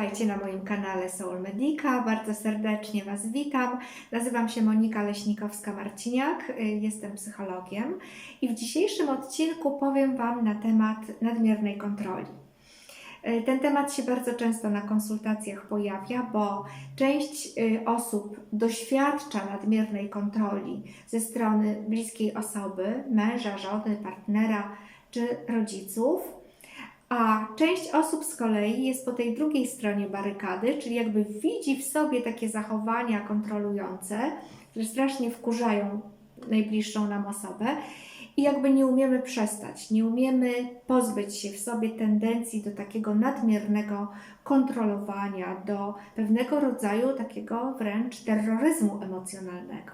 Witajcie na moim kanale Soul Medica. Bardzo serdecznie Was witam. Nazywam się Monika Leśnikowska-Marciniak, y, jestem psychologiem i w dzisiejszym odcinku powiem Wam na temat nadmiernej kontroli. Y, Ten temat się bardzo często na konsultacjach pojawia, bo część y, osób doświadcza nadmiernej kontroli ze strony bliskiej osoby, męża, żony, partnera czy rodziców. A część osób z kolei jest po tej drugiej stronie barykady, czyli jakby widzi w sobie takie zachowania kontrolujące, które strasznie wkurzają najbliższą nam osobę i jakby nie umiemy przestać, nie umiemy pozbyć się w sobie tendencji do takiego nadmiernego kontrolowania, do pewnego rodzaju takiego wręcz terroryzmu emocjonalnego.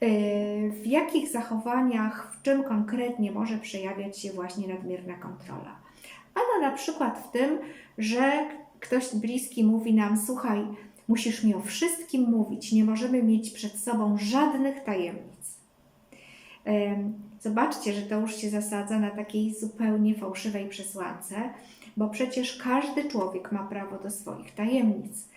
Yy, W jakich zachowaniach, w czym konkretnie może przejawiać się właśnie nadmierna kontrola? Ano na przykład w tym, że ktoś bliski mówi nam: Słuchaj, musisz mi o wszystkim mówić, nie możemy mieć przed sobą żadnych tajemnic. Em, Zobaczcie, że to już się zasadza na takiej zupełnie fałszywej przesłance, bo przecież każdy człowiek ma prawo do swoich tajemnic.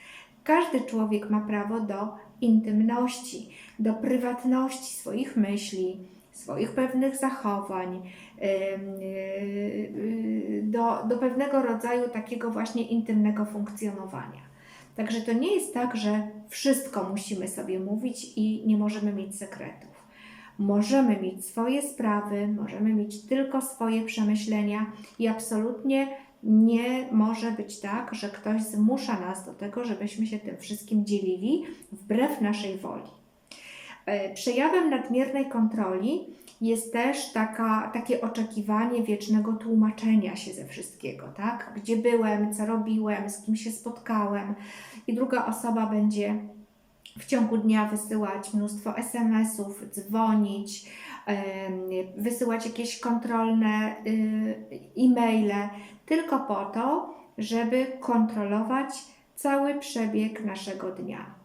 Każdy człowiek ma prawo do intymności, do prywatności swoich myśli, swoich pewnych zachowań, em, yy, do, do pewnego rodzaju takiego właśnie intymnego funkcjonowania. Także to nie jest tak, że wszystko musimy sobie mówić i nie możemy mieć sekretów. Możemy mieć swoje sprawy, możemy mieć tylko swoje przemyślenia i absolutnie nie może być tak, że ktoś zmusza nas do tego, żebyśmy się tym wszystkim dzielili wbrew naszej woli. E, Przejawem nadmiernej kontroli jest też taka, takie oczekiwanie wiecznego tłumaczenia się ze wszystkiego, tak? Gdzie byłem, co robiłem, z kim się spotkałem, i druga osoba będzie w ciągu dnia wysyłać mnóstwo SMS-ów, dzwonić, wysyłać jakieś kontrolne y, e-maile, tylko po to, żeby kontrolować cały przebieg naszego dnia.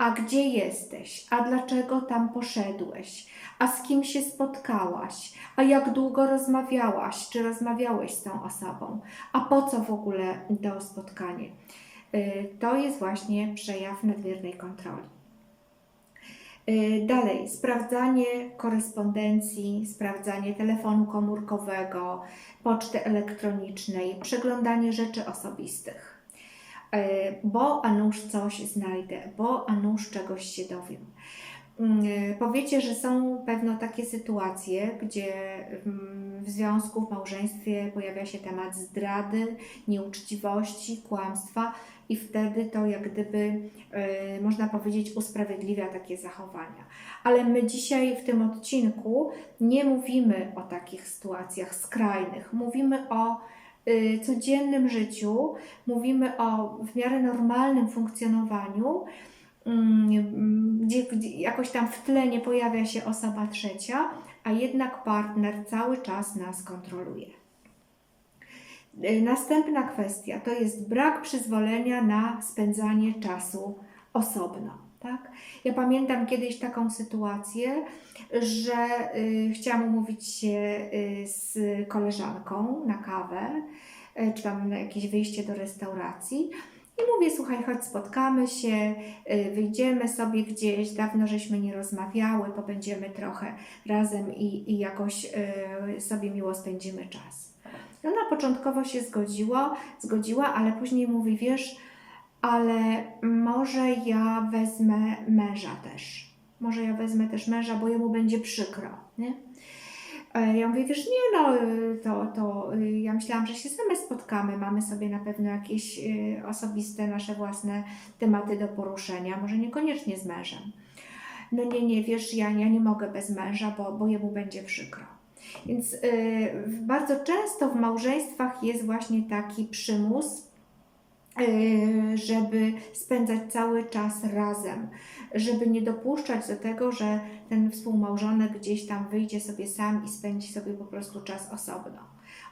A gdzie jesteś? A dlaczego tam poszedłeś? A z kim się spotkałaś? A jak długo rozmawiałaś? Czy rozmawiałeś z tą osobą? A po co w ogóle to spotkanie? Y, To jest właśnie przejaw nadmiernej kontroli. Y, Dalej, sprawdzanie korespondencji, sprawdzanie telefonu komórkowego, poczty elektronicznej, przeglądanie rzeczy osobistych. Y, Bo a nuż coś znajdę, bo a nuż czegoś się dowiem. Y, Powiecie, że są pewno takie sytuacje, gdzie mm, w związku, w małżeństwie pojawia się temat zdrady, nieuczciwości, kłamstwa, i wtedy to jak gdyby, y, można powiedzieć, usprawiedliwia takie zachowania. Ale my dzisiaj w tym odcinku nie mówimy o takich sytuacjach skrajnych, mówimy o codziennym życiu, mówimy o w miarę normalnym funkcjonowaniu, mm, gdzie, gdzie jakoś tam w tle nie pojawia się osoba trzecia, a jednak partner cały czas nas kontroluje. Y, Następna kwestia to jest brak przyzwolenia na spędzanie czasu osobno. Tak? Ja pamiętam kiedyś taką sytuację, że y, chciałam umówić się y, z koleżanką na kawę, y, czy tam na jakieś wyjście do restauracji. I mówię, słuchaj, chodź, spotkamy się, y, wyjdziemy sobie gdzieś, dawno żeśmy nie rozmawiały, pobędziemy trochę razem i, i jakoś y, sobie miło spędzimy czas. Ona początkowo się zgodziła, zgodziła, ale później mówi, wiesz, ale może ja wezmę męża też. Może ja wezmę też męża, bo jemu będzie przykro, nie? E, Ja mówię, wiesz, nie no, y, to, to y, ja myślałam, że się same spotkamy, mamy sobie na pewno jakieś y, osobiste, nasze własne tematy do poruszenia, może niekoniecznie z mężem. No nie, nie, wiesz, ja, ja nie mogę bez męża, bo, bo jemu będzie przykro. Więc bardzo często w małżeństwach jest właśnie taki przymus, żeby spędzać cały czas razem, żeby nie dopuszczać do tego, że ten współmałżonek gdzieś tam wyjdzie sobie sam i spędzi sobie po prostu czas osobno.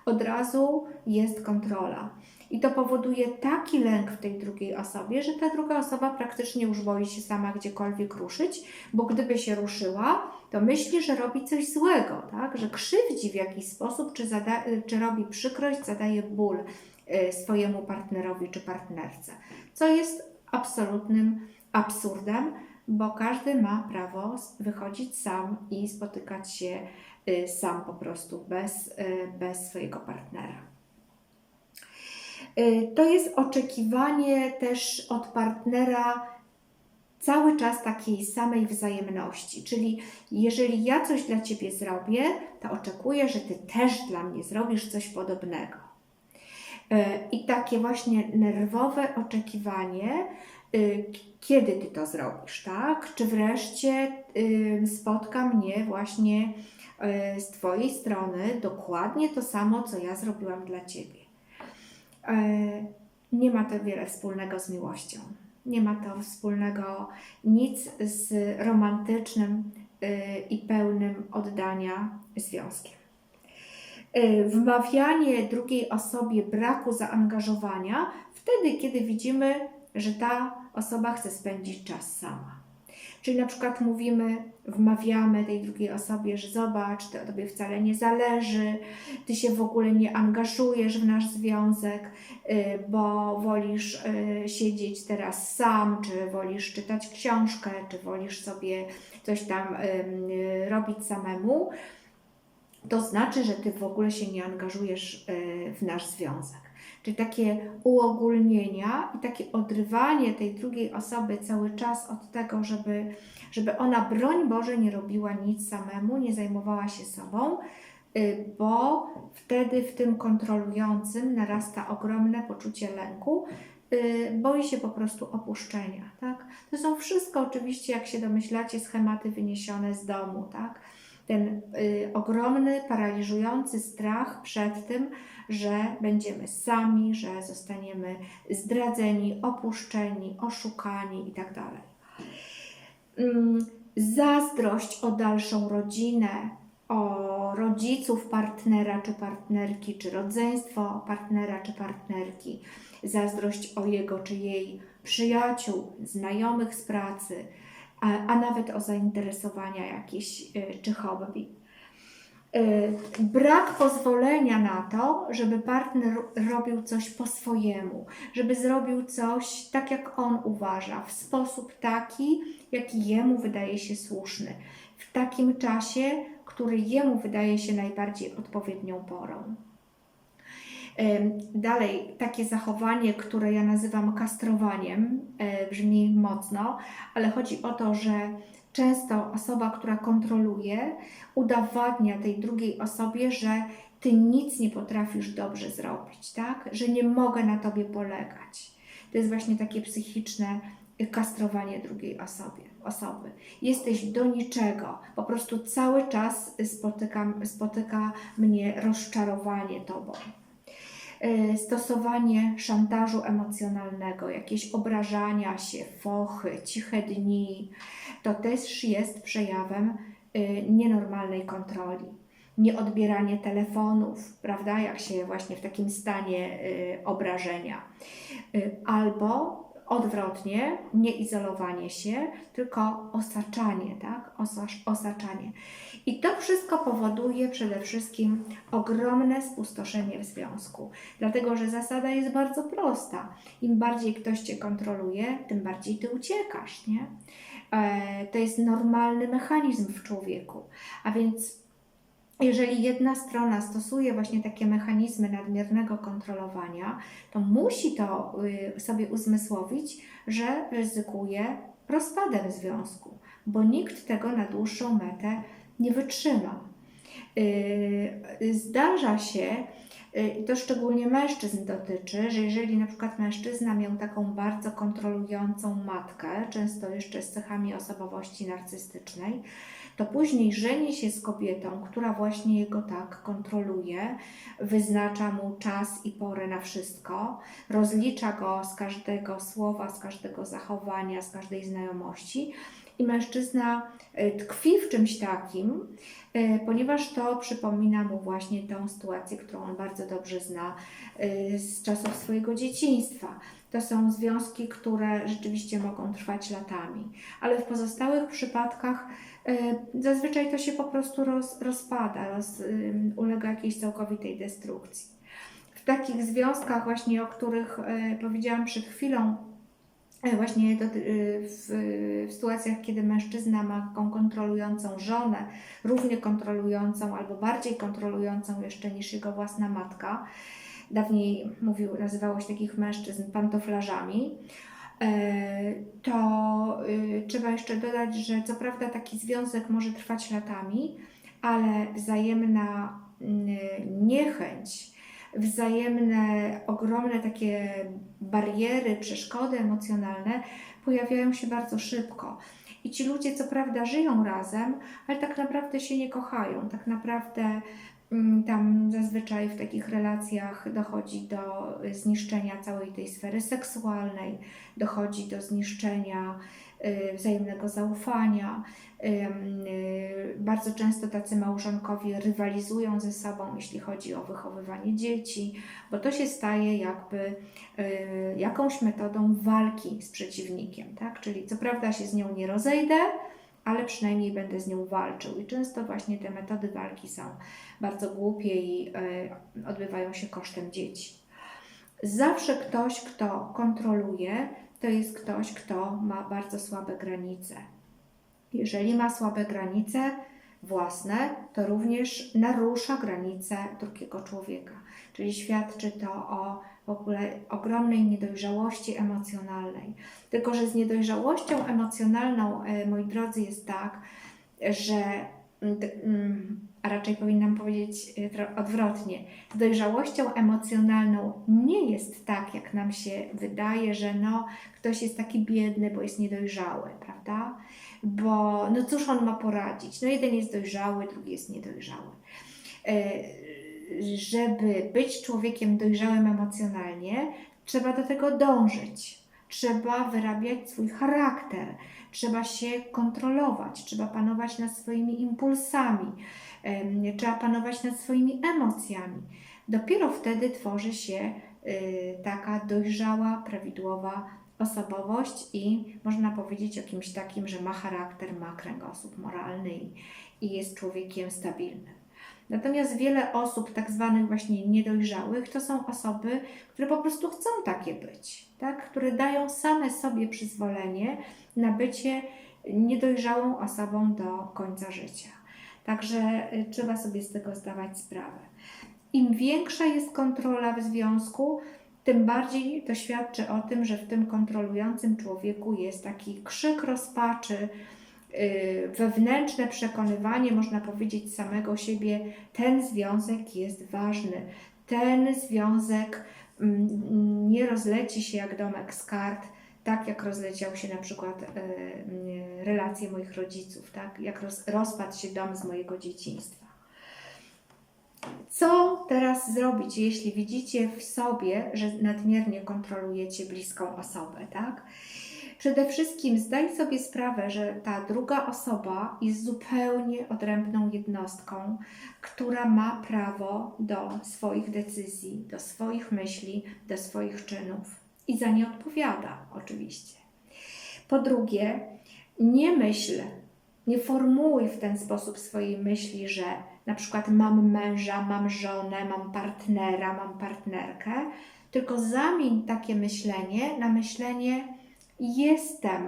Od razu jest kontrola. I to powoduje taki lęk w tej drugiej osobie, że ta druga osoba praktycznie już boi się sama gdziekolwiek ruszyć, bo gdyby się ruszyła, to myśli, że robi coś złego, tak? że krzywdzi w jakiś sposób, czy, zada- czy robi przykrość, zadaje ból swojemu partnerowi czy partnerce, co jest absolutnym absurdem, bo każdy ma prawo wychodzić sam i spotykać się y, sam po prostu, bez, bez swojego partnera. To jest oczekiwanie też od partnera cały czas takiej samej wzajemności. Czyli jeżeli ja coś dla Ciebie zrobię, to oczekuję, że Ty też dla mnie zrobisz coś podobnego. E, I takie właśnie nerwowe oczekiwanie, e, kiedy Ty to zrobisz, tak? Czy wreszcie spotka mnie właśnie e, z Twojej strony dokładnie to samo, co ja zrobiłam dla Ciebie. Nie ma to wiele wspólnego z miłością. Nie ma to wspólnego nic z romantycznym y, i pełnym oddania związkiem. Y, wmawianie drugiej osobie braku zaangażowania wtedy, kiedy widzimy, że ta osoba chce spędzić czas sama. Czyli na przykład mówimy, wmawiamy tej drugiej osobie, że zobacz, to tobie wcale nie zależy, ty się w ogóle nie angażujesz w nasz związek, y, bo wolisz y, siedzieć teraz sam, czy wolisz czytać książkę, czy wolisz sobie coś tam robić samemu. To znaczy, że ty w ogóle się nie angażujesz w nasz związek. Czyli takie uogólnienia i takie odrywanie tej drugiej osoby cały czas od tego, żeby, żeby ona, broń Boże, nie robiła nic samemu, nie zajmowała się sobą, y, bo wtedy w tym kontrolującym narasta ogromne poczucie lęku, y, boi się po prostu opuszczenia. Tak? To są wszystko oczywiście, jak się domyślacie, schematy wyniesione z domu. Tak? Ten y, ogromny, paraliżujący strach przed tym, że będziemy sami, że zostaniemy zdradzeni, opuszczeni, oszukani itd. Tak mm, zazdrość o dalszą rodzinę, o rodziców partnera czy partnerki, czy rodzeństwo partnera czy partnerki, zazdrość o jego czy jej przyjaciół, znajomych z pracy, a, nawet o zainteresowania jakieś y, czy hobby. Y, brak pozwolenia na to, żeby partner robił coś po swojemu, żeby zrobił coś tak, jak on uważa, w sposób taki, jaki jemu wydaje się słuszny, w takim czasie, który jemu wydaje się najbardziej odpowiednią porą. Dalej, takie zachowanie, które ja nazywam kastrowaniem, e, brzmi mocno, ale chodzi o to, że często osoba, która kontroluje, udowadnia tej drugiej osobie, że ty nic nie potrafisz dobrze zrobić, tak? Że nie mogę na tobie polegać. To jest właśnie takie psychiczne kastrowanie drugiej osobie, osoby. Jesteś do niczego. Po prostu cały czas spotykam, spotyka mnie rozczarowanie tobą. E, stosowanie szantażu emocjonalnego, jakieś obrażania się, fochy, ciche dni, to też jest przejawem e, nienormalnej kontroli. Nieodbieranie telefonów, prawda, jak się właśnie w takim stanie e, obrażenia. Albo Odwrotnie, nie izolowanie się, tylko osaczanie, tak? osaczanie. I to wszystko powoduje przede wszystkim ogromne spustoszenie w związku, dlatego że zasada jest bardzo prosta. Im bardziej ktoś cię kontroluje, tym bardziej ty uciekasz, nie? E, to jest normalny mechanizm w człowieku. A więc jeżeli jedna strona stosuje właśnie takie mechanizmy nadmiernego kontrolowania, to musi to y, sobie uzmysłowić, że ryzykuje rozpadem związku, bo nikt tego na dłuższą metę nie wytrzyma. Y, zdarza się, i to szczególnie mężczyzn dotyczy, że jeżeli na przykład mężczyzna miał taką bardzo kontrolującą matkę, często jeszcze z cechami osobowości narcystycznej, to później żeni się z kobietą, która właśnie jego tak kontroluje, wyznacza mu czas i porę na wszystko, rozlicza go z każdego słowa, z każdego zachowania, z każdej znajomości. I mężczyzna e, tkwi w czymś takim, e, ponieważ to przypomina mu właśnie tę sytuację, którą on bardzo dobrze zna e, z czasów swojego dzieciństwa. To są związki, które rzeczywiście mogą trwać latami, ale w pozostałych przypadkach zazwyczaj to się po prostu roz, rozpada, roz, ulega jakiejś całkowitej destrukcji. W takich związkach właśnie, o których powiedziałam przed chwilą, właśnie do, e, w, w sytuacjach, kiedy mężczyzna ma taką kontrolującą żonę, równie kontrolującą albo bardziej kontrolującą jeszcze niż jego własna matka, dawniej mówił, nazywało się takich mężczyzn pantoflarzami, e, to y, trzeba jeszcze dodać, że co prawda taki związek może trwać latami, ale wzajemna mm, niechęć, wzajemne ogromne takie bariery, przeszkody emocjonalne pojawiają się bardzo szybko. I ci ludzie, co prawda, żyją razem, ale tak naprawdę się nie kochają. Tak naprawdę mm, tam zazwyczaj w takich relacjach dochodzi do zniszczenia całej tej sfery seksualnej, dochodzi do zniszczenia wzajemnego zaufania. Y, bardzo często tacy małżonkowie rywalizują ze sobą, jeśli chodzi o wychowywanie dzieci, bo to się staje jakby y, jakąś metodą walki z przeciwnikiem, tak? Czyli co prawda się z nią nie rozejdę, ale przynajmniej będę z nią walczył. I często właśnie te metody walki są bardzo głupie i y, odbywają się kosztem dzieci. Zawsze ktoś, kto kontroluje, to jest ktoś, kto ma bardzo słabe granice. Jeżeli ma słabe granice własne, to również narusza granice drugiego człowieka. Czyli świadczy to o w ogóle ogromnej niedojrzałości emocjonalnej. Tylko, że z niedojrzałością emocjonalną, e, moi drodzy, jest tak, że a raczej powinnam powiedzieć e, odwrotnie. Z dojrzałością emocjonalną nie jest tak, jak nam się wydaje, że no, ktoś jest taki biedny, bo jest niedojrzały, prawda? Bo no cóż on ma poradzić? No jeden jest dojrzały, drugi jest niedojrzały. E, żeby być człowiekiem dojrzałym emocjonalnie, trzeba do tego dążyć. Trzeba wyrabiać swój charakter, trzeba się kontrolować, trzeba panować nad swoimi impulsami, trzeba panować nad swoimi emocjami. Dopiero wtedy tworzy się y, taka dojrzała, prawidłowa osobowość i można powiedzieć o kimś takim, że ma charakter, ma kręgosłup moralny i, i jest człowiekiem stabilnym. Natomiast wiele osób, tak zwanych właśnie niedojrzałych, to są osoby, które po prostu chcą takie być, tak? które dają same sobie przyzwolenie na bycie niedojrzałą osobą do końca życia. Także y, trzeba sobie z tego zdawać sprawę. Im większa jest kontrola w związku, tym bardziej to świadczy o tym, że w tym kontrolującym człowieku jest taki krzyk rozpaczy, wewnętrzne przekonywanie, można powiedzieć, samego siebie, ten związek jest ważny, ten związek mm, nie rozleci się jak domek z kart, tak jak rozleciał się na przykład y, relacje moich rodziców, tak? jak roz, rozpadł się dom z mojego dzieciństwa. Co teraz zrobić, jeśli widzicie w sobie, że nadmiernie kontrolujecie bliską osobę, tak? Przede wszystkim zdaj sobie sprawę, że ta druga osoba jest zupełnie odrębną jednostką, która ma prawo do swoich decyzji, do swoich myśli, do swoich czynów i za nie odpowiada, oczywiście. Po drugie, nie myśl, nie formułuj w ten sposób swojej myśli, że na przykład mam męża, mam żonę, mam partnera, mam partnerkę, tylko zamień takie myślenie na myślenie jestem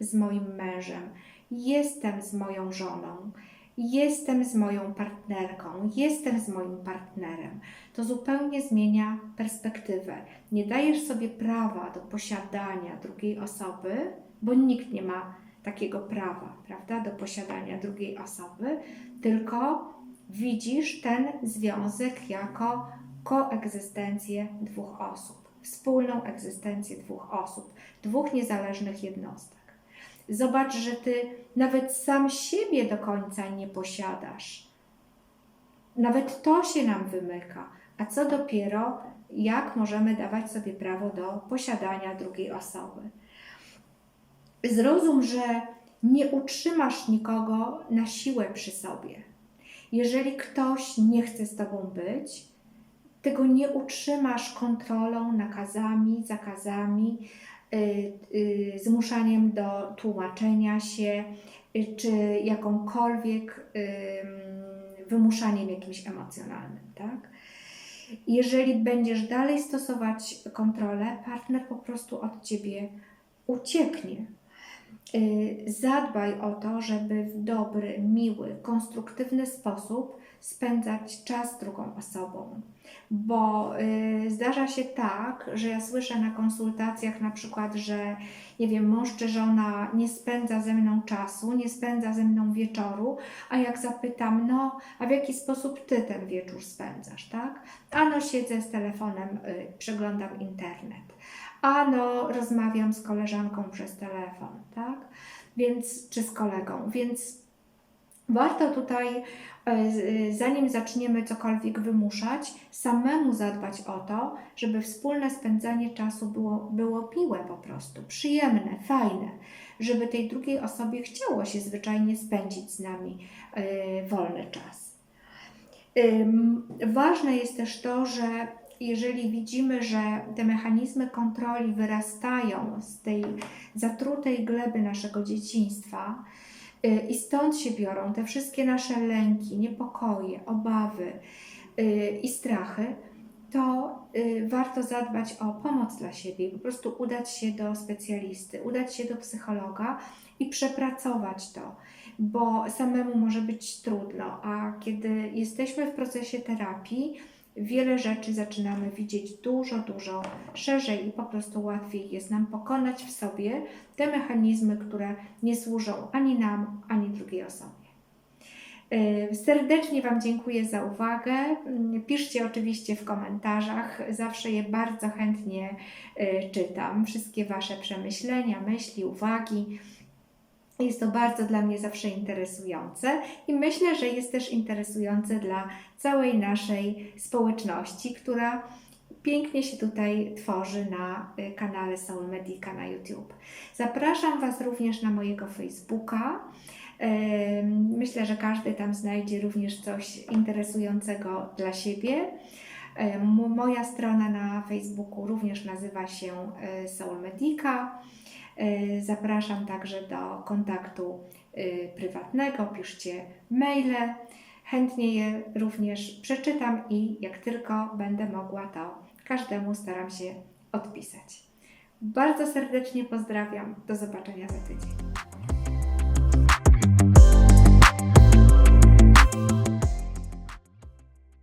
z moim mężem, jestem z moją żoną, jestem z moją partnerką, jestem z moim partnerem. To zupełnie zmienia perspektywę. Nie dajesz sobie prawa do posiadania drugiej osoby, bo nikt nie ma takiego prawa, prawda, do posiadania drugiej osoby, tylko widzisz ten związek jako koegzystencję dwóch osób, wspólną egzystencję dwóch osób, dwóch niezależnych jednostek. Zobacz, że ty nawet sam siebie do końca nie posiadasz. Nawet to się nam wymyka. A co dopiero, jak możemy dawać sobie prawo do posiadania drugiej osoby? Zrozum, że nie utrzymasz nikogo na siłę przy sobie jeżeli ktoś nie chce z Tobą być, tego nie utrzymasz kontrolą, nakazami, zakazami, yy, yy, zmuszaniem do tłumaczenia się, yy, czy jakąkolwiek wymuszaniem jakimś emocjonalnym, tak? Jeżeli będziesz dalej stosować kontrolę, partner po prostu od ciebie ucieknie. Y, Zadbaj o to, żeby w dobry, miły, konstruktywny sposób spędzać czas z drugą osobą. Bo y, zdarza się tak, że ja słyszę na konsultacjach na przykład, że nie wiem, mąż czy żona nie spędza ze mną czasu, nie spędza ze mną wieczoru, a jak zapytam, no, a w jaki sposób ty ten wieczór spędzasz, tak? Ano siedzę z telefonem, y, przeglądam internet ano rozmawiam z koleżanką przez telefon, tak? Więc, czy z kolegą, więc warto tutaj, e, z- zanim zaczniemy cokolwiek wymuszać, samemu zadbać o to, żeby wspólne spędzanie czasu było, było miłe po prostu, przyjemne, fajne, żeby tej drugiej osobie chciało się zwyczajnie spędzić z nami e, wolny czas. Ważne jest też to, że jeżeli widzimy, że te mechanizmy kontroli wyrastają z tej zatrutej gleby naszego dzieciństwa i stąd się biorą te wszystkie nasze lęki, niepokoje, obawy y, i strachy, to y, warto zadbać o pomoc dla siebie po prostu udać się do specjalisty, udać się do psychologa i przepracować to, bo samemu może być trudno, a kiedy jesteśmy w procesie terapii, wiele rzeczy zaczynamy widzieć dużo, dużo szerzej i po prostu łatwiej jest nam pokonać w sobie te mechanizmy, które nie służą ani nam, ani drugiej osobie. Yy, Serdecznie Wam dziękuję za uwagę. Yy, Piszcie oczywiście w komentarzach, zawsze je bardzo chętnie yy, czytam. Wszystkie Wasze przemyślenia, myśli, uwagi. Jest to bardzo dla mnie zawsze interesujące i myślę, że jest też interesujące dla całej naszej społeczności, która pięknie się tutaj tworzy na y, kanale Soul Medica na YouTube. Zapraszam Was również na mojego Facebooka. Myślę, że każdy tam znajdzie również coś interesującego dla siebie. Moja strona na Facebooku również nazywa się y, Soul Medica. Y, Zapraszam także do kontaktu y, prywatnego, piszcie maile. Chętnie je również przeczytam i jak tylko będę mogła, to każdemu staram się odpisać. Bardzo serdecznie pozdrawiam. Do zobaczenia za tydzień.